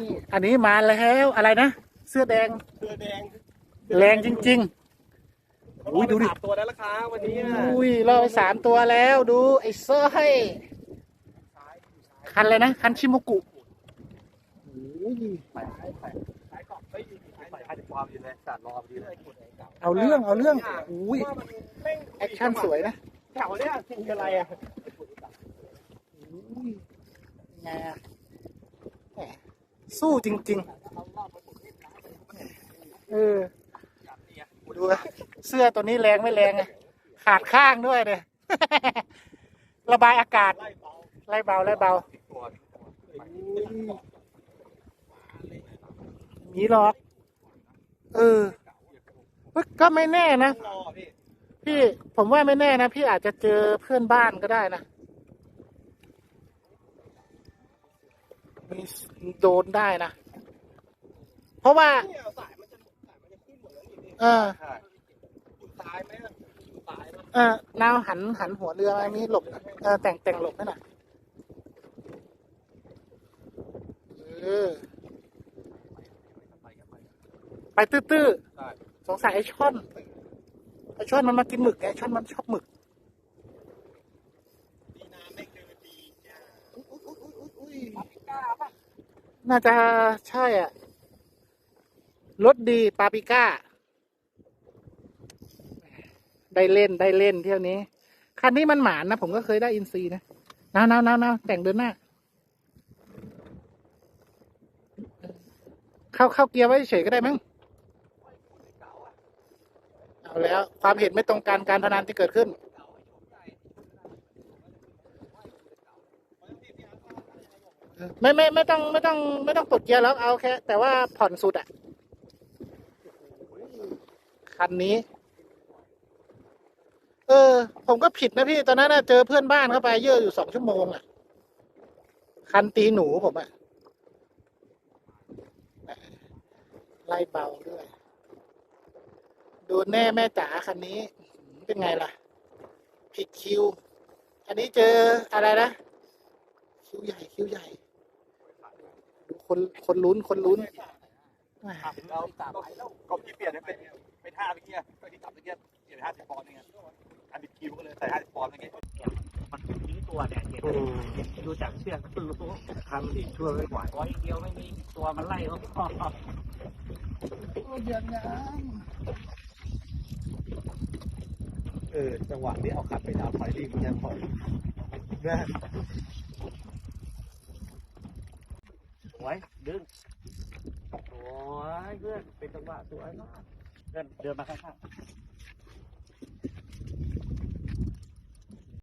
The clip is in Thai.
นี่อันนี้มาแล้วอะไรนะ เสื้อแดง เสื้อแดงแรงจริงอุ้ยดูดิสามตัวแล้วล่ะครับวันนี้ๆอุ้ยรอไปสามตัวแล้วดูไอ้เสื้อให้ คันเลยนะ คันชิโมกุอุ้ยไปไปไปกล่องไม่ดีไปห้าสิบความดีเลยจัดรอพอดีเลยเอาเรื่องเอาเรื่องอุ้ยว่ามันแม่งแอคชั่นสวยนะแถวเนี้ยกินอะไรอะอุ้ยไงอะแหม สู้จริง ๆ เออ ดูเสื้อตัวนี้แรงไม่แรงไงขาดข้างด้วยเนี่ยระบายอากาศ ไล่เบาไล่เบาไล่เบาตัวมีหรอก เออ ก็ไม่แน่นะ พี่ ผมว่าไม่แน่นะ พี่อาจจะเจอเพื่อนบ้านก็ได้นะ มีโดนได้นะ เพราะว่า เนี่ยสายมันจะสายมันจะขึ้นหมดแล้วนี่เออ ใช่คุณตายไหมตายไหมเออนาวหันหันหัวเรือมามีหลบเออแต่งแต่งหลบให้หน่อยเออไปกันไปไปตื้อใช่ๆสงสัยไอ้ช่อน ไอ้ช่อนมันมากินหมึกไงไอ้ช่อนมันชอบหมึก ดีน้ำไม่เกินดีจ้า น่าจะใช่อะรสดีปาปิก้า ได้เล่นได้เล่นเที่ยวนี้ คันนี้มันหมานนะ ผมก็เคยได้อินซีนะนาวนาวนาวนาวแต่งเดินหน้า เข้าเข้าเกียร์ไว้เฉยก็ได้มั้งเอาแล้ว ความเห็นไม่ตรงกันการพนันที่เกิดขึ้น ไม่ไม่ไม่ต้องไม่ต้องไม่ต้องปลดเกียร์แล้วเอาแค่ แต่ว่าผ่อนสุดอะ คันนี้ เออ ผมก็ผิดนะพี่ ตอนนั้นนะเจอเพื่อนบ้านเข้าไปเยอะอยู่สองชั่วโมงอะ คันตีหนูผมอะ ไล่เบาด้วยดนแน่แม่จ๋าคันนี้ เป็นไงล่ะ ผิดคิว อันนี้เจออะไรนะคิวใหญ่คิวใหญ่ คนคนลุ้นคนลุ้นเราเราก็ที่เปลี่ยนเป็นเป็นห้าเมื่อกี้ก็ที่กลับเมื่อกี้เปลี่ยนเป็นห้าสิบปอนด์นี่ไงอันนี้คิวก็เลยใส่ห้าสิบปอนด์เมื่อกี้มันทิ้งตัวเนี่ยเห็นดูจากเชือกก็รู้ทำอีกชั่วไม่ไหวร้อยเดียวไม่มีตัวมันไล่เขาก็เออจังหวะที่เอาขัดไปดาวถอยดีมันยังพอนะ สวยดึงสวยเพื่อนเป็นจังหวะสวยมากเพื่อนเดินมาข้าง